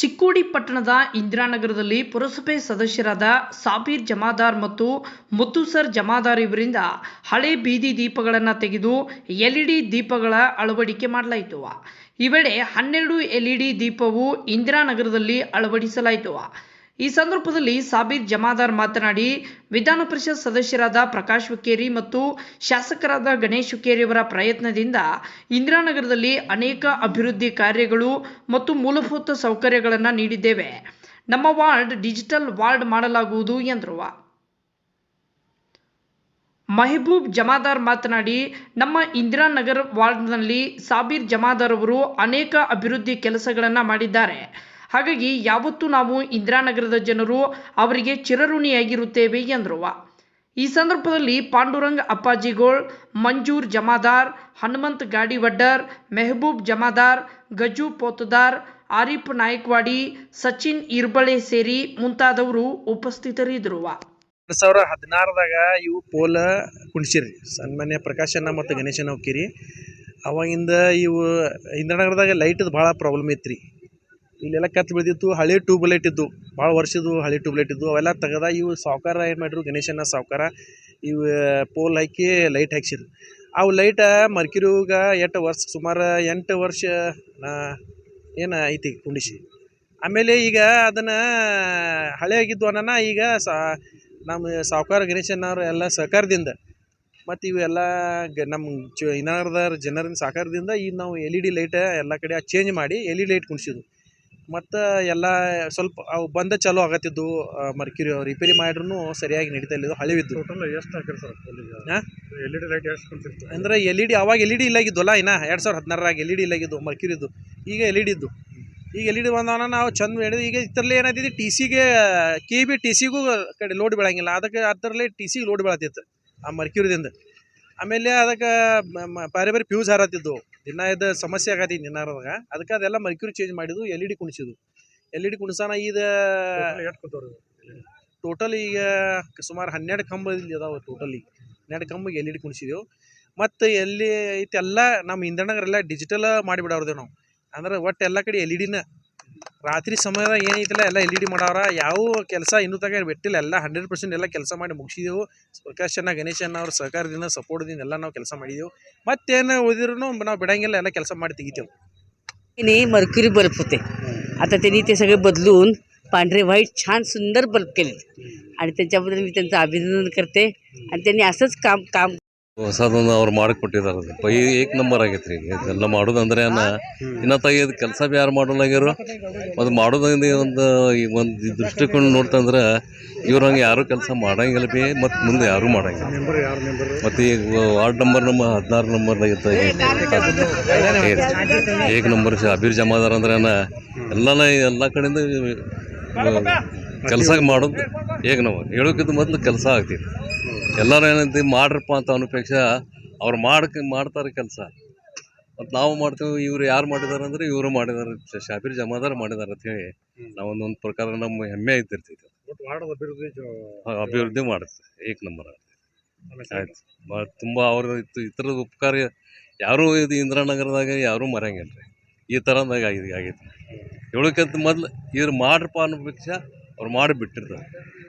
ಚಿಕ್ಕೋಡಿ ಪಟ್ಟಣದ ಇಂದಿರಾನಗರದಲ್ಲಿ ಪುರಸಭೆ ಸದಸ್ಯರಾದ ಸಾಬೀರ್ ಜಮಾದಾರ್ ಮತ್ತು ಮುತ್ತುಸರ್ ಜಮಾದಾರ್ ಇವರಿಂದ ಹಳೆ ಬೀದಿ ದೀಪಗಳನ್ನು ತೆಗೆದು ಎಲ್ಇಡಿ ದೀಪಗಳ ಅಳವಡಿಕೆ ಮಾಡಲಾಯಿತು. ಈ ವೇಳೆ ಹನ್ನೆರಡು ಎಲ್ಇಡಿ ದೀಪವು ಇಂದಿರಾನಗರದಲ್ಲಿ ಅಳವಡಿಸಲಾಯಿತು. ಈ ಸಂದರ್ಭದಲ್ಲಿ ಸಾಬೀರ್ ಜಮಾದಾರ್ ಮಾತನಾಡಿ, ವಿಧಾನ ಪರಿಷತ್ ಸದಸ್ಯರಾದ ಪ್ರಕಾಶ್ ಹುಕ್ಕೇರಿ ಮತ್ತು ಶಾಸಕರಾದ ಗಣೇಶ್ ಹುಕ್ಕೇರಿ ಅವರ ಪ್ರಯತ್ನದಿಂದ ಇಂದಿರಾನಗರದಲ್ಲಿ ಅನೇಕ ಅಭಿವೃದ್ಧಿ ಕಾರ್ಯಗಳು ಮತ್ತು ಮೂಲಭೂತ ಸೌಕರ್ಯಗಳನ್ನು ನೀಡಿದ್ದೇವೆ. ನಮ್ಮ ವಾರ್ಡ್ ಡಿಜಿಟಲ್ ವಾರ್ಡ್ ಮಾಡಲಾಗುವುದು ಎಂದರು. ಮೆಹಬೂಬ್ ಜಮಾದಾರ್ ಮಾತನಾಡಿ, ನಮ್ಮ ಇಂದಿರಾನಗರ್ ವಾರ್ಡ್ನಲ್ಲಿ ಸಾಬೀರ್ ಜಮಾದಾರ್ ಅವರು ಅನೇಕ ಅಭಿವೃದ್ಧಿ ಕೆಲಸಗಳನ್ನು ಮಾಡಿದ್ದಾರೆ. ಹಾಗಾಗಿ ಯಾವತ್ತೂ ನಾವು ಇಂದಿರಾನಗರದ ಜನರು ಅವರಿಗೆ ಚಿರಋಣಿಯಾಗಿರುತ್ತೇವೆ ಎಂದರು. ಈ ಸಂದರ್ಭದಲ್ಲಿ ಪಾಂಡುರಂಗ್ ಅಪ್ಪಾಜಿಗೋಳ್, ಮಂಜೂರ್ ಜಮಾದಾರ್, ಹನುಮಂತ್ ಗಾಡಿವಡ್ಡರ್, ಮೆಹಬೂಬ್ ಜಮಾದಾರ್, ಗಜು ಪೋತದಾರ್, ಆರಿಫ್ ನಾಯಕ್ವಾಡಿ, ಸಚಿನ್ ಇರ್ಬಳೆ ಸೇರಿ ಮುಂತಾದವರು ಉಪಸ್ಥಿತರಿದ್ದರು. ಎರಡು ಸಾವಿರ ಹದಿನಾರದಾಗ ಇವು ಪೋಲ ಕುಣಿಸಿರಿ. ಸನ್ಮಾನ್ಯ ಪ್ರಕಾಶಣ್ಣ ಮತ್ತು ಗಣೇಶನ ಹೋಗಿರಿ ಅವಾಗಿಂದ ಇವು ಇಂದ್ರನಗರದಾಗ ಲೈಟದ ಭಾಳ ಪ್ರಾಬ್ಲಮ್ ಐತ್ರಿ. ಇಲ್ಲೆಲ್ಲ ಕತ್ತು ಬೆಳೆದಿತ್ತು, ಹಳೆ ಟ್ಯೂಬ್ ಲೈಟ್ ಇದ್ದು, ಭಾಳ ವರ್ಷದ್ದು ಹಳೆ ಟ್ಯೂಬ್ ಲೈಟ್ ಇದ್ದು, ಅವೆಲ್ಲ ತೆಗೆದ ಇವು ಸಾವ್ಕಾರ ಏನು ಮಾಡಿದ್ರು, ಗಣೇಶನ ಸಾವ್ಕಾರ, ಇವು ಪೋಲ್ ಹಾಕಿ ಲೈಟ್ ಹಾಕ್ಸಿದ್ರು. ಅವು ಲೈಟ ಮರ್ಕಿರಿಗ ಎಷ್ಟು ವರ್ಷ, ಸುಮಾರು ಎಂಟು ವರ್ಷ ಏನು ಐತಿ ಕುಂಡಿಸಿ. ಆಮೇಲೆ ಈಗ ಅದನ್ನು ಹಳೆ ಆಗಿದ್ದು ಅನ್ನೋಣ ಈಗ ಸಾ, ನಮ್ಮ ಸಾವ್ಕಾರ ಗಣೇಶನವರು ಎಲ್ಲ ಸಹಕಾರದಿಂದ, ಮತ್ತು ಇವೆಲ್ಲ ಗ ನಮ್ಮ ಚ ಇನ್ನಾರ್ದ ಜನರಿನ ಸಹಕಾರದಿಂದ ಈಗ ನಾವು ಎಲ್ ಇ ಡಿ ಲೈಟ ಎಲ್ಲ ಕಡೆ ಚೇಂಜ್ ಮಾಡಿ, ಎಲ್ ಇ ಡಿ ಲೈಟ್ ಕುಣಿಸಿದ್ವು ಮತ್ತು ಎಲ್ಲ ಸ್ವಲ್ಪ ಅವು ಬಂದ ಚಾಲೂ ಆಗತ್ತಿದ್ದು ಮರ್ಕ್ಯೂರಿ ರಿಪೇರಿ ಮಾಡ್ರೂ ಸರಿಯಾಗಿ ನಡೀತಾ ಇಲ್ಲಿದ್ದು ಹಳೆವಿದ್ದು ಟೋಟಲ್ ಎಷ್ಟು ಹಾಕಿರಿ ಸರ್ ಹಾಂ ಎಲ್ ಇ ಡಿ ಲೈಟ್ ಎಷ್ಟು ಅಂದ್ರೆ ಎಲ್ ಇ ಡಿ ಅವಾಗ ಎಲ್ ಇ ಡಿ ಇಲ್ಲಾಗಿದ್ವಲ್ಲ ಇನ್ನ ಎರಡು ಸಾವಿರದ ಹದಿನಾರರಾಗ ಎಲ್ ಇ ಡಿ ಇಲ್ಲಾಗಿದ್ದು ಮರ್ಕ್ಯೂರಿದ್ದು ಈಗ ಎಲ್ ಇ ಡಿ ಇದ್ದು. ಈಗ ಎಲ್ ಇ ಡಿ ಬಂದವನ ನಾವು ಚಂದ ಹೇಳಿದ್ವಿ ಈಗ ಇದರಲ್ಲಿ ಏನಾಯ್ತಿದೆ ಟಿ ಸಿಗೆ ಕೆ ಬಿ ಟಿ ಸಿಗೂ ಕಡೆ ಲೋಡ್ ಬೀಳಂಗಿಲ್ಲ. ಅದಕ್ಕೆ ಅದರಲ್ಲಿ ಟಿ ಸಿಗೆ ಲೋಡ್ ಬೀಳತ್ತಿತ್ತು ಆ ಮರ್ಕ್ಯೂರಿದಿಂದ ಆಮೇಲೆ ಅದಕ್ಕೆ ಬೇರೆ ಬೇರೆ ಫ್ಯೂಸ್ ಹಾರತ್ತಿದ್ದು ದಿನ ಇದ್ದ ಸಮಸ್ಯೆ ಆಗತ್ತಿತ್ತು ದಿನಾರದಾಗ ಅದಕ್ಕೆ ಅದೆಲ್ಲ ಮರ್ಕ್ಯೂರಿ ಚೇಂಜ್ ಮಾಡಿದ್ದು ಎಲ್ ಇ ಡಿ ಕುಣಿಸಿದ್ವು ಎಲ್ ಇ ಡಿ ಕುಣಿಸೋಣ ಇದು? ಟೋಟಲ್ ಈಗ ಸುಮಾರು ಹನ್ನೆರಡು ಕಂಬ ಇಲ್ಲಿ ಅದಾವೆ ಟೋಟಲ್ ಈಗ ಹನ್ನೆರಡು ಕಂಬಿಗೆ ಎಲ್ ಇ ಡಿ ಕುಣಿಸಿದೆವು. ಮತ್ತು ಎಲ್ಲಿ ಐತೆ ಎಲ್ಲ ನಮ್ಮ ಇಂಧನಗರೆಲ್ಲ ಡಿಜಿಟಲ್ ಮಾಡಿಬಿಡವ್ರದೇವು ನಾವು. ಅಂದ್ರೆ ಒಟ್ಟು ಎಲ್ಲ ಕಡೆ ಎಲ್ ಇ ಡಿನ ರಾತ್ರಿ ಸಮಯದಾಗ ಏನೈತಿಲ್ಲ ಎಲ್ಲ ಎಲ್ ಇ ಡಿ ಮಾಡವ್ರ ಯಾವ ಕೆಲಸ ಇನ್ನೂ ತಗ ಬಿಟ್ಟಿಲ್ಲ ಎಲ್ಲ ಹಂಡ್ರೆಡ್ ಪರ್ಸೆಂಟ್ ಎಲ್ಲ ಕೆಲಸ ಮಾಡಿ ಮುಗಿಸಿದೆವು ಪ್ರಕಾಶನ ಗಣೇಶನ ಅವ್ರ ಸಹಕಾರದಿಂದ ಸಪೋರ್ಟ್ದಿಂದ ಎಲ್ಲ ನಾವು ಕೆಲಸ ಮಾಡಿದೆವು ಮತ್ತೇನು ಉಳಿದಿರೂ ನಾವು ಬಿಡಂಗಿಲ್ಲ ಎಲ್ಲ ಕೆಲಸ ಮಾಡಿ ತೆಗಿತೇವೆ ने मर्क्युरी बल्ब होते आता त्यांनी ते सगळे बदलून पांढरे व्हाईट छान सुंदर बल्ब केले आणि त्याच्याबद्दल मी त्यांचं अभिनंदन करते आणि त्यांनी असंच काम काम ಹೊಸದೊಂದು ಅವ್ರು ಮಾಡಿಕೊಟ್ಟಿದ್ದಾರೆ ಪೈ ಏಕ್ ನಂಬರ್ ಆಗೈತೆ ರೀ ಇದೆಲ್ಲ ಮಾಡೋದಂದ್ರೆ ಇನ್ನ ತೆಗೆಯೋದು ಕೆಲಸ ಭೀ ಯಾರು ಮಾಡೋಲ್ಲಾಗ್ಯಾರು ಅದು ಮಾಡೋದಂದ್ರೆ ಒಂದು ಈ ಒಂದು ದೃಷ್ಟಿಕೋನ ನೋಡ್ತಂದ್ರೆ ಇವ್ರು ಹಂಗೆ ಯಾರೂ ಕೆಲಸ ಮಾಡಂಗಿಲ್ಲ ಭೀ ಮತ್ತು ಮುಂದೆ ಯಾರೂ ಮಾಡಂಗಿಲ್ಲ. ಮತ್ತು ಈಗ ವಾರ್ಡ್ ನಂಬರ್ ನಮ್ಮ ಹದಿನಾರು ನಂಬರ್ದಾಗ ಏಕ್ ನಂಬರ್ ಅಬೀರ್ ಜಮಾದಾರ್ ಅಂದ್ರೆ ಎಲ್ಲನ ಎಲ್ಲ ಕಡೆಯಿಂದ ಕೆಲಸ ಮಾಡೋದು ಏಕ್ ನಾವು ಹೇಳೋಕ್ಕಿಂತ ಮೊದಲು ಕೆಲಸ ಆಗ್ತಿತ್ತು. ಎಲ್ಲರೂ ಏನಂತೀವಿ ಮಾಡ್ರಪ್ಪ ಅಂತ ಅನುಪೇಕ್ಷ ಅವ್ರು ಮಾಡಕ್ಕೆ ಮಾಡ್ತಾರೆ ಕೆಲಸ. ಮತ್ತು ನಾವು ಮಾಡ್ತೀವಿ ಇವ್ರು ಯಾರು ಮಾಡಿದ್ದಾರೆ ಅಂದರೆ ಇವರು ಮಾಡಿದ್ದಾರೆ ಶಾಫಿರ್ ಶಾಬೀರ್ ಜಮಾದಾರ್ ಮಾಡಿದಾರೆ ಅಂತ ಹೇಳಿ ನಾವೊಂದೊಂದು ಪ್ರಕಾರ ನಮ್ಮ ಹೆಮ್ಮೆ ವಾರ್ಡ್ ಅಭಿವೃದ್ಧಿ ಅಭಿವೃದ್ಧಿ ಮಾಡುತ್ತೆ ಏಕ್ ನಂಬರ್ ಆಯ್ತು. ಭಾಳ ತುಂಬ ಅವ್ರ ಇತ್ತು ಈ ಥರದ ಉಪಕಾರ ಯಾರೂ ಇದು ಇಂದಿರಾನಗರದಾಗ ಯಾರೂ ಮರೆಯಂಗಿಲ್ಲ ರೀ. ಈ ಥರದಾಗ ಆಗಿದೆ ಆಗೈತೆ. ಹೇಳೋಕ್ಕಿಂತ ಮೊದಲು ಇವ್ರು ಮಾಡ್ರಪ್ಪ ಅನ್ನೋ ಪಕ್ಷ ಅವ್ರು ಮಾಡಿ ಬಿಟ್ಟಿರ್ತಾರೆ